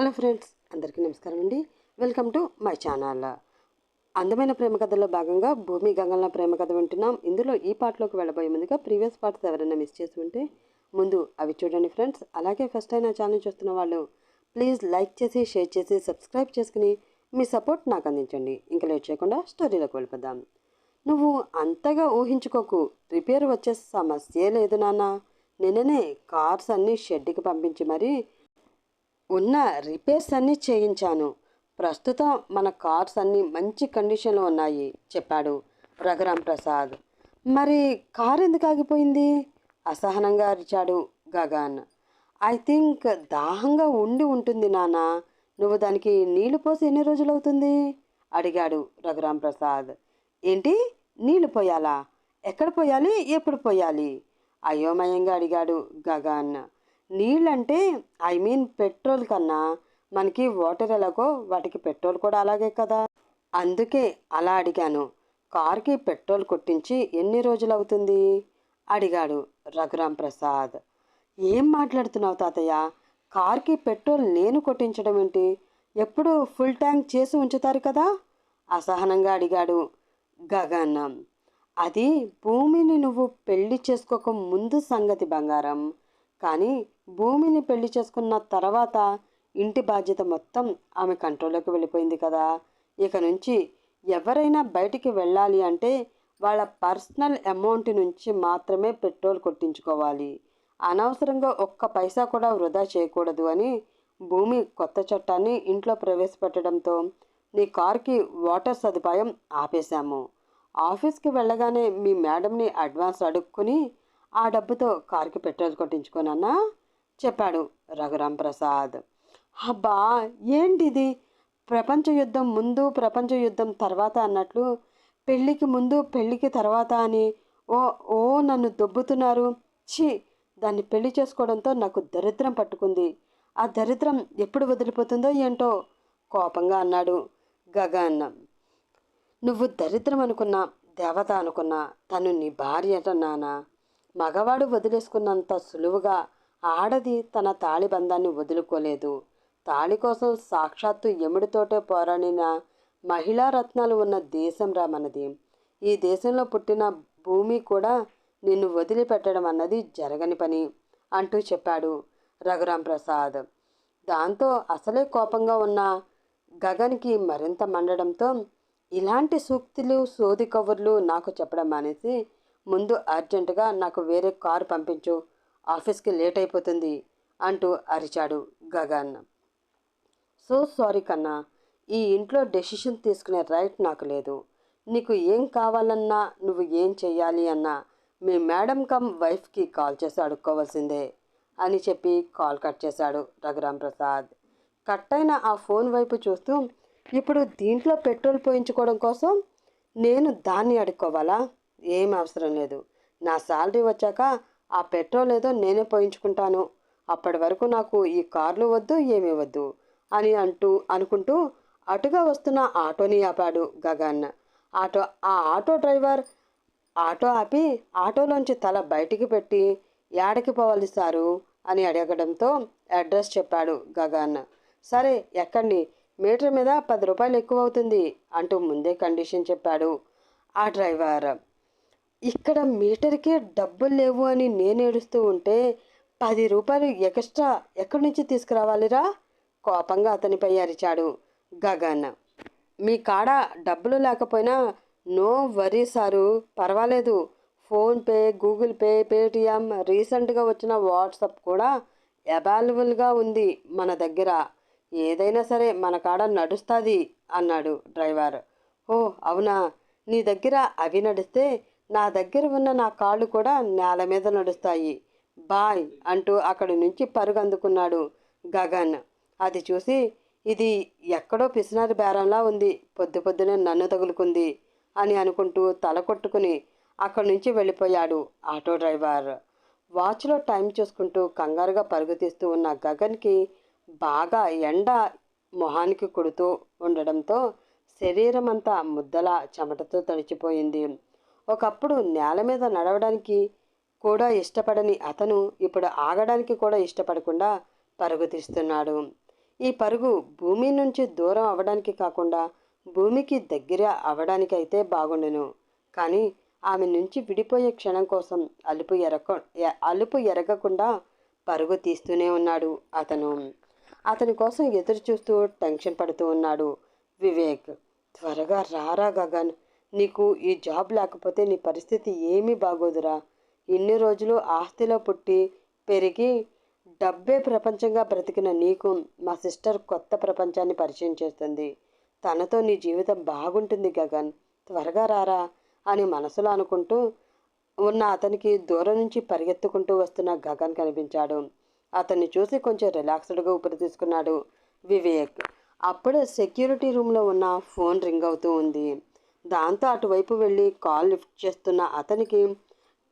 Hello friends అందరికీ నమస్కారం అండి. Welcome to my channel. అందమైన ప్రేమ కథలో భాగంగా భూమి గంగల ప్రేమ కథ వింటున్నాం. ఇందులో ఈ పాటలోకి వెళ్ళబోయే ముందుగా ప్రీవియస్ పార్ట్స్ ఎవరైనా మిస్ చేసి ఉంటే ముందు అవి చూడండి ఫ్రెండ్స్. అలాగే ఫస్ట్ అయినా ఛానల్ చూస్తున్న వాళ్ళు ప్లీజ్ లైక్ చేసి షేర్ చేసి సబ్స్క్రైబ్ చేసుకుని మీ సపోర్ట్ నాకు అందించండి. ఇంకా లేట్ చేయకుండా స్టోరీలోకి వెళ్ళిపోదాం. నువ్వు అంతగా ఊహించుకోకు. రిపేర్ వచ్చే సమస్యే లేదు నాన్న. నిన్ననే కార్స్ అన్నీ షెడ్కి పంపించి మరీ ఉన్న రిపేర్స్ అన్నీ చేయించాను. ప్రస్తుతం మన కార్స్ అన్నీ మంచి కండిషన్లో ఉన్నాయి చెప్పాడు రఘురాం ప్రసాద్. మరి కార్ ఎందుకు ఆగిపోయింది? అసహనంగా అరిచాడు గగన్. ఐ థింక్ దాహంగా ఉండి ఉంటుంది నాన్న. నువ్వు దానికి నీళ్ళు పోసి ఎన్ని రోజులు అవుతుంది? అడిగాడు రఘురాం ప్రసాద్. ఏంటి? నీళ్ళు పోయాలా? ఎక్కడ పోయాలి? ఎప్పుడు పోయాలి? అయోమయంగా అడిగాడు గగన్. నీళ్ళంటే ఐ మీన్ పెట్రోల్ కన్నా మనకి వాటర్ ఎలాగో వాటికి పెట్రోల్ కూడా అలాగే కదా. అందుకే అలా అడిగాను. కార్కి పెట్రోల్ కొట్టించి ఎన్ని రోజులు అవుతుంది? అడిగాడు రఘురాం ప్రసాద్. ఏం మాట్లాడుతున్నావు తాతయ్య? కార్కి పెట్రోల్ నేను కొట్టించడం ఏంటి? ఎప్పుడు ఫుల్ ట్యాంక్ చేసి ఉంచుతారు కదా? అసహనంగా అడిగాడు గగన్. అది భూమిని నువ్వు పెళ్ళి చేసుకోక ముందు సంగతి బంగారం. కానీ భూమిని పెళ్ళి చేసుకున్న తర్వాత ఇంటి బాధ్యత మొత్తం ఆమె కంట్రోల్లోకి వెళ్ళిపోయింది కదా. ఇక నుంచి ఎవరైనా బయటికి వెళ్ళాలి అంటే వాళ్ళ పర్సనల్ అమౌంట్ నుంచి మాత్రమే పెట్రోల్ కొట్టించుకోవాలి. అనవసరంగా ఒక్క పైసా కూడా వృధా చేయకూడదు అని భూమి కొత్త చట్టాన్ని ఇంట్లో ప్రవేశపెట్టడంతో నీ కార్కి వాటర్ సదుపాయం ఆపేశాము. ఆఫీస్కి వెళ్ళగానే మీ మేడంని అడ్వాన్స్ అడుక్కుని ఆ డబ్బుతో కార్కి పెట్రోల్ కొట్టించుకోనన్నా? చెప్పాడు రఘురాం ప్రసాద్. అబ్బా ఏంటిది? ప్రపంచ యుద్ధం ముందు ప్రపంచ యుద్ధం తర్వాత అన్నట్లు పెళ్ళికి ముందు పెళ్ళికి తర్వాత అని ఓ ఓ నన్ను దొబ్బుతున్నారు. ఛీ దాన్ని పెళ్ళి చేసుకోవడంతో నాకు దరిద్రం పట్టుకుంది. ఆ దరిద్రం ఎప్పుడు వదిలిపోతుందో ఏంటో కోపంగా అన్నాడు గగన్. నువ్వు దరిద్రం అనుకున్నా దేవత అనుకున్నా తను నీ భార్య నానా. మగవాడు వదిలేసుకున్నంత సులువుగా ఆడది తన తాళి బంధాన్ని వదులుకోలేదు. తాళి కోసం సాక్షాత్తు ఎముడితోటే పోరాడిన మహిళా రత్నాలు ఉన్న దేశం రా మనది ఈ దేశంలో పుట్టిన భూమి కూడా నిన్ను వదిలిపెట్టడం అన్నది జరగని పని అంటూ చెప్పాడు రఘురాం ప్రసాద్. దాంతో అసలే కోపంగా ఉన్న గగన్కి మరింత మండడంతో ఇలాంటి సూక్తులు సోది కబుర్లు నాకు చెప్పడం మానేసి ముందు అర్జెంటుగా నాకు వేరే కారు పంపించు ఆఫీస్కి లేట్ అయిపోతుంది అంటూ అరిచాడు గగన్. సో సారీ కన్నా ఈ ఇంట్లో డెసిషన్ తీసుకునే రైట్ నాకు లేదు. నీకు ఏం కావాలన్నా నువ్వు ఏం చెయ్యాలి అన్నా మీ మేడం కమ్ వైఫ్కి కాల్ చేసి అడుక్కోవాల్సిందే అని చెప్పి కాల్ కట్ చేశాడు రఘురాం ప్రసాద్. కట్ అయిన ఆ ఫోన్ వైపు చూస్తూ ఇప్పుడు దీంట్లో పెట్రోల్ పోయించుకోవడం కోసం నేను దాన్ని అడుక్కోవాలా? ఏం అవసరం లేదు. నా శాలరీ వచ్చాక ఆ పెట్రోల్ ఏదో నేనే పోయించుకుంటాను. అప్పటి వరకు నాకు ఈ కార్లు వద్దు ఏమీ వద్దు అని అంటూ అనుకుంటూ అటుగా వస్తున్న ఆటోని ఆపాడు గగన్. ఆటో ఆ ఆటో డ్రైవర్ ఆటో ఆపి ఆటోలోంచి తల బయటికి పెట్టి యాడకి పోవాలి సారు అని అడగడంతో అడ్రస్ చెప్పాడు గగన్. సరే ఎక్కండి. మీటర్ మీద పది రూపాయలు ఎక్కువ అవుతుంది అంటూ ముందే కండిషన్ చెప్పాడు ఆ డ్రైవర్. ఇక్కడ మీటర్కే డబ్బులు లేవు అని నేను ఏడుస్తూ ఉంటే పది రూపాయలు ఎక్స్ట్రా ఎక్కడి నుంచి తీసుకురావాలిరా? కోపంగా అతనిపై అరిచాడు గగన్. మీ కాడ డబ్బులు లేకపోయినా నో వరీ సారు పర్వాలేదు. ఫోన్పే గూగుల్ పే పేటిఎం రీసెంట్గా వచ్చిన వాట్సాప్ కూడా అవైలబుల్గా ఉంది మన దగ్గర. ఏదైనా సరే మన కాడ నడుస్తుంది అన్నాడు డ్రైవర్. ఓ అవునా? నీ దగ్గర అవి నడిస్తే నా దగ్గర ఉన్న నా కాళ్ళు కూడా నేల మీద నడుస్తాయి. బాయ్ అంటూ అక్కడి నుంచి పరుగు అందుకున్నాడు గగన్. అది చూసి ఇది ఎక్కడో పిసినారి బేరంలా ఉంది. పొద్దు పొద్దునే నన్ను తగులుకుంది అని అనుకుంటూ తల కొట్టుకుని అక్కడి నుంచి వెళ్ళిపోయాడు ఆటో డ్రైవర్. వాచ్లో టైం చూసుకుంటూ కంగారుగా పరుగు తీస్తూ ఉన్న గగన్కి బాగా ఎండ మొహానికి కొడుతూ ఉండడంతో శరీరం అంతా ముద్దలా చెమటతో తడిచిపోయింది. ఒకప్పుడు నేల మీద నడవడానికి కూడా ఇష్టపడని అతను ఇప్పుడు ఆగడానికి కూడా ఇష్టపడకుండా పరుగు తీస్తున్నాడు. ఈ పరుగు భూమి నుంచి దూరం అవ్వడానికి కాకుండా భూమికి దగ్గర అవ్వడానికైతే అయితే బాగుండెను. కానీ ఆమె నుంచి విడిపోయే క్షణం కోసం అలుపు ఎరక అలుపు ఎరగకుండా పరుగు తీస్తూనే ఉన్నాడు అతను. అతని కోసం ఎదురు చూస్తూ టెన్షన్ పడుతూ ఉన్నాడు వివేక్. త్వరగా రారా గగన్. నీకు ఈ జాబ్ లేకపోతే నీ పరిస్థితి ఏమీ బాగోదురా. ఇన్ని రోజులు ఆస్తిలో పుట్టి పెరిగి డబ్బే ప్రపంచంగా బ్రతికిన నీకు మా సిస్టర్ కొత్త ప్రపంచాన్ని పరిచయం చేస్తుంది. తనతో నీ జీవితం బాగుంటుంది గగన్. త్వరగా రారా అని మనసులో అనుకుంటూ ఉన్న అతనికి దూరం నుంచి పరిగెత్తుకుంటూ వస్తున్న గగన్ కనిపించాడు. అతన్ని చూసి కొంచెం రిలాక్స్డ్గా ఊపిరి తీసుకున్నాడు వివేక్. అప్పుడే సెక్యూరిటీ రూమ్లో ఉన్న ఫోన్ రింగ్ అవుతూ ఉంది. దాంతో అటువైపు వెళ్ళి కాల్ లిఫ్ట్ చేస్తున్న అతనికి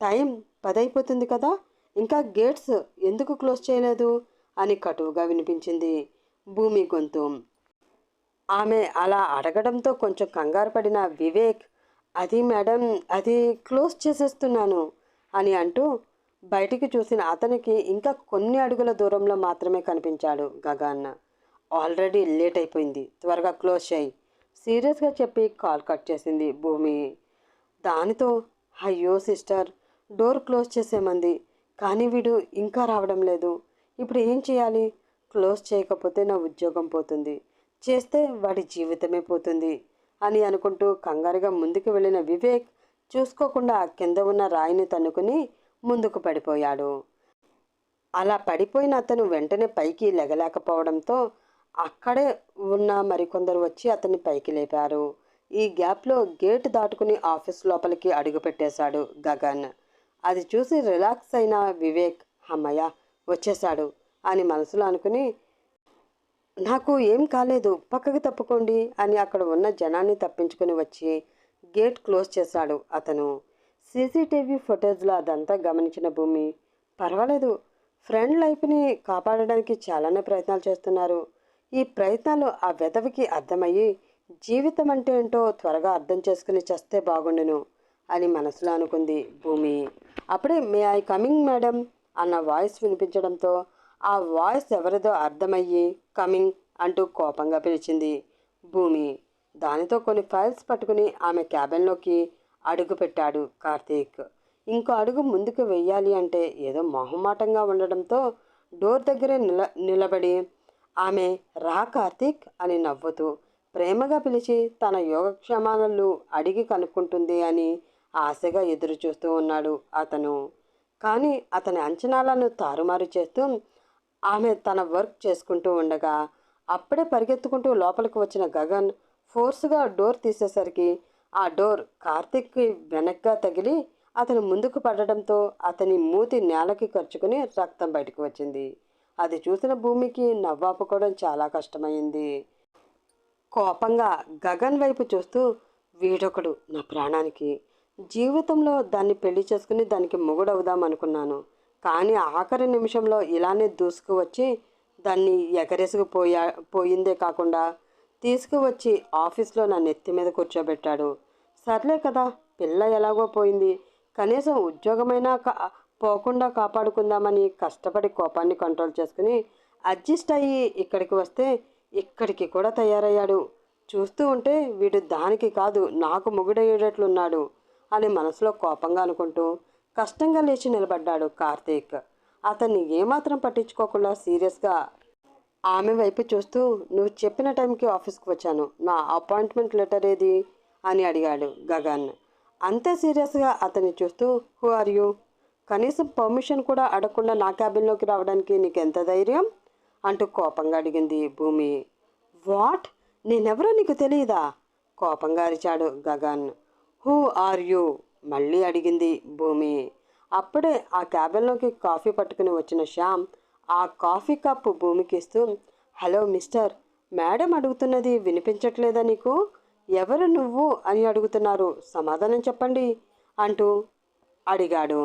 టైం పదైపోతుంది కదా ఇంకా గేట్స్ ఎందుకు క్లోజ్ చేయలేదు? అని కటువుగా వినిపించింది భూమి గొంతు. ఆమె అలా అడగడంతో కొంచెం కంగారు పడిన వివేక్ అది మేడం అది క్లోజ్ చేసేస్తున్నాను అని అంటూ బయటికి చూసిన అతనికి ఇంకా కొన్ని అడుగుల దూరంలో మాత్రమే కనిపించాడు గగన్. ఆల్రెడీ లేట్ అయిపోయింది త్వరగా క్లోజ్ చేయి సీరియస్గా చెప్పి కాల్ కట్ చేసింది భూమి. దానితో అయ్యో సిస్టర్ డోర్ క్లోజ్ చేసేమంది కానీ వీడు ఇంకా రావడం లేదు. ఇప్పుడు ఏం చేయాలి? క్లోజ్ చేయకపోతే నా ఉద్యోగం పోతుంది. చేస్తే వాడి జీవితమే పోతుంది అని అనుకుంటూ కంగారుగా ముందుకు వెళ్ళిన వివేక్ చూసుకోకుండా కింద ఉన్న రాయిని తన్నుకుని ముందుకు పడిపోయాడు. అలా పడిపోయిన అతను వెంటనే పైకి లెగలేకపోవడంతో అక్కడే ఉన్న మరికొందరు వచ్చి అతన్ని పైకి లేపారు. ఈ గ్యాప్లో గేట్ దాటుకుని ఆఫీస్ లోపలికి అడుగుపెట్టేశాడు గగన్. అది చూసి రిలాక్స్ అయిన వివేక్ అమ్మయ్య వచ్చేశాడు అని మనసులో అనుకుని నాకు ఏం కాలేదు పక్కకి తప్పుకోండి అని అక్కడ ఉన్న జనాన్ని తప్పించుకొని వచ్చి గేట్ క్లోజ్ చేశాడు అతను. సీసీటీవీ ఫుటేజ్లో అదంతా గమనించిన భూమి పర్వాలేదు ఫ్రెండ్ లైఫ్ని కాపాడడానికి చాలానే ప్రయత్నాలు చేస్తున్నారు ఈ ప్రయత్నాలు ఆ వెధవికి అర్థమయ్యి జీవితం అంటే ఏంటో త్వరగా అర్థం చేసుకుని చేస్తే బాగుండును అని మనసులో అనుకుంది భూమి. అప్పుడే మే ఐ కమింగ్ మేడం అన్న వాయిస్ వినిపించడంతో ఆ వాయిస్ ఎవరిదో అర్థమయ్యి కమింగ్ అంటూ కోపంగా పిలిచింది భూమి. దానితో కొన్ని ఫైల్స్ పట్టుకుని ఆమె క్యాబిన్లోకి అడుగు పెట్టాడు కార్తీక్. ఇంకో అడుగు ముందుకు వెయ్యాలి అంటే ఏదో మొహమాటంగా ఉండడంతో డోర్ దగ్గరే నిల నిలబడి ఆమె రా కార్తీక్ అని నవ్వుతూ ప్రేమగా పిలిచి తన యోగక్షేమాలు అడిగి కనుక్కుంటుంది అని ఆశగా ఎదురు చూస్తూ ఉన్నాడు అతను. కానీ అతని అంచనాలను తారుమారు చేస్తూ ఆమె తన వర్క్ చేసుకుంటూ ఉండగా అప్పుడే పరిగెత్తుకుంటూ లోపలికి వచ్చిన గగన్ ఫోర్స్గా డోర్ తీసేసరికి ఆ డోర్ కార్తిక్కి వెనక్గా తగిలి అతను ముందుకు పడడంతో అతని మూతి నేలకి ఖర్చుకుని రక్తం బయటకు వచ్చింది. అది చూసిన భూమికి నవ్వాపుకోవడం చాలా కష్టమైంది. కోపంగా గగన్ వైపు చూస్తూ వీడొకడు నా ప్రాణానికి. జీవితంలో దాన్ని పెళ్ళి చేసుకుని దానికి మొగుడవుదాం అనుకున్నాను. కానీ ఆఖరి నిమిషంలో ఇలానే దూసుకువచ్చి దాన్ని ఎగరేసుకుపోయా పోయిందే కాకుండా తీసుకువచ్చి ఆఫీస్లో నా నెత్తి మీద కూర్చోబెట్టాడు. సర్లే కదా పిల్ల ఎలాగో పోయింది. కనీసం ఉద్యోగమైనా పోకుండా కాపాడుకుందామని కష్టపడి కోపాన్ని కంట్రోల్ చేసుకుని అడ్జస్ట్ అయ్యి ఇక్కడికి వస్తే ఇక్కడికి కూడా తయారయ్యాడు. చూస్తూ ఉంటే వీడు దానికి కాదు నాకు మొగుడయ్యేటట్లున్నాడు అని మనసులో కోపంగా అనుకుంటూ కష్టంగా లేచి నిలబడ్డాడు కార్తీక్. అతన్ని ఏమాత్రం పట్టించుకోకుండా సీరియస్గా ఆమె వైపు చూస్తూ నువ్వు చెప్పిన టైంకి ఆఫీస్కి వచ్చాను నా అపాయింట్మెంట్ లెటర్ ఏది? అని అడిగాడు గగన్. అంతే సీరియస్గా అతన్ని చూస్తూ హూ ఆర్ యూ? కనీసం పర్మిషన్ కూడా అడగకుండా నా క్యాబిన్లోకి రావడానికి నీకు ఎంత ధైర్యం? అంటూ కోపంగా అడిగింది భూమి. వాట్? నేనెవరో నీకు తెలియదా కోపంగా అరిచాడు గగన్. Who are you? మళ్ళీ అడిగింది భూమి. అప్పుడే ఆ క్యాబిన్లోకి కాఫీ పట్టుకుని వచ్చిన శ్యామ్ ఆ కాఫీ కప్పు భూమికి ఇస్తూ హలో మిస్టర్ మేడం అడుగుతున్నది వినిపించట్లేదా నీకు? ఎవరు నువ్వు అని అడుగుతున్నారు? సమాధానం చెప్పండి అంటూ అడిగాడు.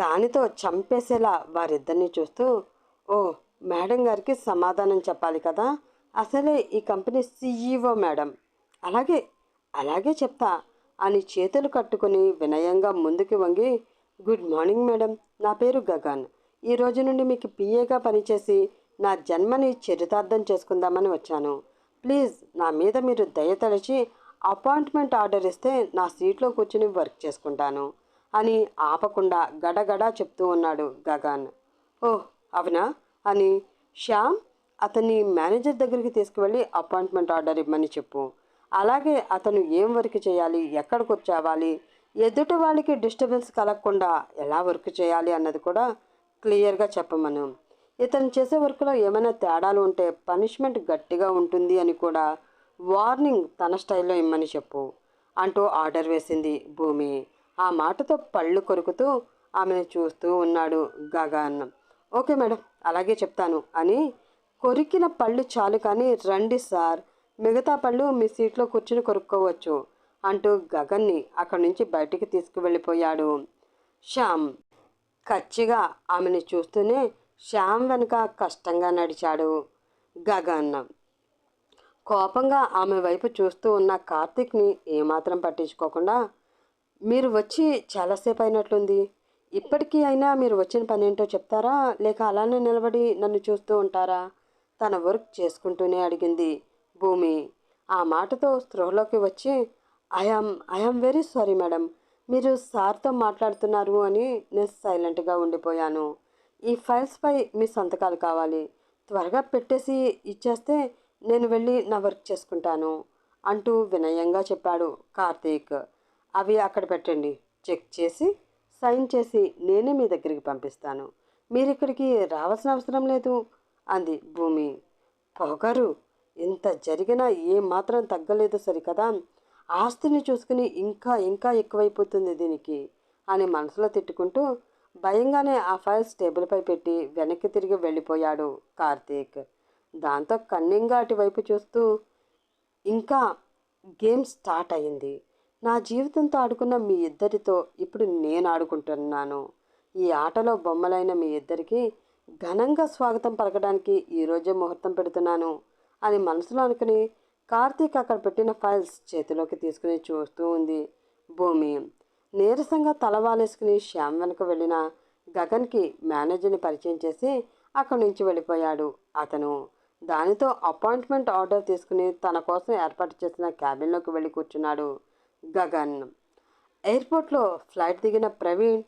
దానితో చంపేసేలా వారిద్దరిని చూస్తూ ఓ మేడం గారికి సమాధానం చెప్పాలి కదా? అసలే ఈ కంపెనీ సీఈఓ మేడం. అలాగే అలాగే చెప్తా అని చేతులు కట్టుకుని వినయంగా ముందుకు వంగి గుడ్ మార్నింగ్ మేడం. నా పేరు గగన్. ఈ రోజు నుండి మీకు పిఏగా పనిచేసి నా జన్మని చరితార్థం చేసుకుందామని వచ్చాను. ప్లీజ్ నా మీద మీరు దయ తలచి అపాయింట్మెంట్ ఆర్డర్ ఇస్తే నా సీట్లో కూర్చుని వర్క్ చేసుకుంటాను. అని ఆపకుండా గడగడా చెప్తూ ఉన్నాడు గగన్. ఓహ్ అవునా? అని శ్యామ్ అతన్ని మేనేజర్ దగ్గరికి తీసుకువెళ్ళి అపాయింట్మెంట్ ఆర్డర్ ఇవ్వమని చెప్పు. అలాగే అతను ఏం వర్క్ చేయాలి ఎక్కడికి వచ్చేవాలి ఎదుటి వాళ్ళకి డిస్టర్బెన్స్ కలగకుండా ఎలా వర్క్ చేయాలి అన్నది కూడా క్లియర్గా చెప్పమను. ఇతను చేసే వర్క్లో ఏమైనా తేడాలు ఉంటే పనిష్మెంట్ గట్టిగా ఉంటుంది అని కూడా వార్నింగ్ తన స్టైల్లో ఇమ్మని చెప్పు అంటూ ఆర్డర్ వేసింది భూమి. ఆ మాటతో పళ్ళు కొరుకుతూ ఆమెను చూస్తూ ఉన్నాడు గగన్ ఓకే మేడం అలాగే చెప్తాను అని కొరికిన పళ్ళు చాలు కానీ రండి సార్ మిగతా పళ్ళు మీ సీట్లో కూర్చుని కొరుక్కోవచ్చు అంటూ గగన్ని అక్కడి నుంచి బయటికి తీసుకువెళ్ళిపోయాడు. శ్యామ్ కచ్చిగా ఆమెని చూస్తూనే శ్యామ్ వెనుక కష్టంగా నడిచాడు గగన్ కోపంగా ఆమె వైపు చూస్తూ ఉన్న కార్తిక్ని ఏమాత్రం పట్టించుకోకుండా మీరు వచ్చి చాలాసేపు అయినట్లుంది ఇప్పటికీ అయినా మీరు వచ్చిన పని ఏంటో చెప్తారా? లేక అలానే నిలబడి నన్ను చూస్తూ ఉంటారా? తన వర్క్ చేసుకుంటూనే అడిగింది భూమి. ఆ మాటతో స్పృహలోకి వచ్చి I am I am very sorry madam. మీరు సార్తో మాట్లాడుతున్నారు అని నేను సైలెంట్గా ఉండిపోయాను. ఈ ఫైల్స్పై మీ సంతకాలు కావాలి. త్వరగా పెట్టేసి ఇచ్చేస్తే నేను వెళ్ళి నా వర్క్ చేసుకుంటాను అంటూ వినయంగా చెప్పాడు కార్తీక్. అవి అక్కడ పెట్టండి. చెక్ చేసి సైన్ చేసి నేనే మీ దగ్గరికి పంపిస్తాను. మీరు ఇక్కడికి రావాల్సిన అవసరం లేదు అంది భూమి. పొగరు ఇంత జరిగినా ఏమాత్రం తగ్గలేదు సరికదా? ఆస్తిని చూసుకుని ఇంకా ఇంకా ఎక్కువైపోతుంది దీనికి అని మనసులో తిట్టుకుంటూ భయంగానే ఆ ఫైల్స్ టేబుల్పై పెట్టి వెనక్కి తిరిగి వెళ్ళిపోయాడు కార్తీక్. దాంతో కన్నింగా అటువైపు చూస్తూ ఇంకా గేమ్ స్టార్ట్ అయింది. నా జీవితంతో ఆడుకున్న మీ ఇద్దరితో ఇప్పుడు నేను ఆడుకుంటున్నాను. ఈ ఆటలో బొమ్మలైన మీ ఇద్దరికి ఘనంగా స్వాగతం పలకడానికి ఈరోజే ముహూర్తం పెడుతున్నాను. అని మనసులో అనుకుని కార్తీక్ అక్కడ పెట్టిన ఫైల్స్ చేతిలోకి తీసుకుని చూస్తూ ఉంది. భూమి. నీరసంగా తలవాలేసుకుని శ్యామ్ వెనక వెళ్ళిన గగన్కి మేనేజర్ని పరిచయం చేసి అక్కడి నుంచి వెళ్ళిపోయాడు అతను. దానితో అపాయింట్మెంట్ ఆర్డర్ తీసుకుని తన కోసం ఏర్పాటు చేసిన క్యాబిన్లోకి వెళ్ళి కూర్చున్నాడు. గగన్. ఎయిర్పోర్ట్లో ఫ్లైట్ దిగిన ప్రవీణ్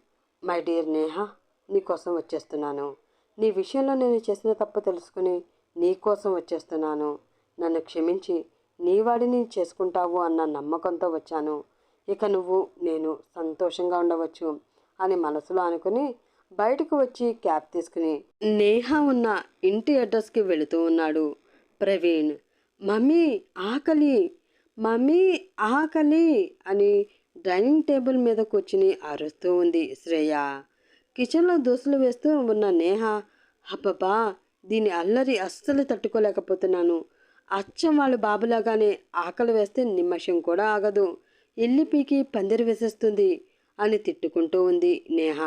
మై డియర్ నేహ నీ కోసం వచ్చేస్తున్నాను. నీ విషయంలో నేను చేసిన తప్పు తెలుసుకుని నీ కోసం వచ్చేస్తున్నాను. నన్ను క్షమించి నీ వాడిని చేసుకుంటావు అన్న నమ్మకంతో వచ్చాను. ఇక నువ్వు నేను సంతోషంగా ఉండవచ్చు అని మనసులో అనుకుని బయటకు వచ్చి క్యాబ్ తీసుకుని నేహ ఉన్న ఇంటి అడ్రస్కి వెళుతూ ఉన్నాడు ప్రవీణ్. మమ్మీ ఆకలి. మమ్మీ ఆకలి అని డైనింగ్ టేబుల్ మీద కూర్చుని అరుస్తూ ఉంది శ్రేయ. కిచెన్లో దోశలు వేస్తూ ఉన్న నేహ అబ్బబ్బా దీని అల్లరి అస్సలు తట్టుకోలేకపోతున్నాను. అచ్చం వాళ్ళు బాబులాగానే ఆకలి వేస్తే నిమ్మషం కూడా ఆగదు. ఇల్లి పీకి పందిరి వేసేస్తుంది అని తిట్టుకుంటూ ఉంది నేహ.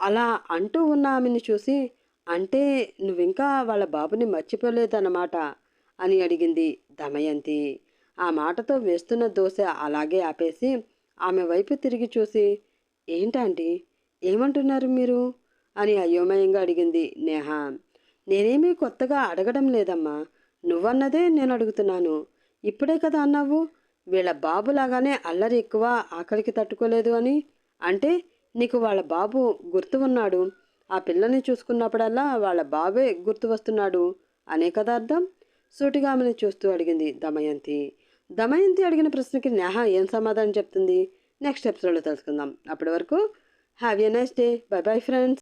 అలా అంటూ ఉన్న ఆమెను చూసి అంటే నువ్వింకా వాళ్ళ బాబుని మర్చిపోలేదన్నమాట అని అడిగింది దమయంతి. ఆ మాటతో వేస్తున్న దోశ అలాగే ఆపేసి ఆమె వైపు తిరిగి చూసి ఏంటండి ఏమంటున్నారు మీరు? అని అయోమయంగా అడిగింది నేహ. నేనేమీ కొత్తగా అడగడం లేదమ్మా. నువ్వన్నదే నేను అడుగుతున్నాను. ఇప్పుడే కదా అన్నావు. వీళ్ళ బాబులాగానే అల్లరి ఎక్కువ ఆకలికి తట్టుకోలేదు అని. అంటే నీకు వాళ్ళ బాబు గుర్తు ఉన్నాడు. ఆ పిల్లని చూసుకున్నప్పుడల్లా వాళ్ళ బాబే గుర్తు వస్తున్నాడు. అనే కదా అర్థం? సూటిగా ఆమెను చూస్తూ అడిగింది దమయంతి. దమయంతి అడిగిన ప్రశ్నకి నేహ ఏం సమాధానం చెప్తుంది? నెక్స్ట్ ఎపిసోడ్లో తెలుసుకుందాం. అప్పటి వరకు have a nice day bye bye friends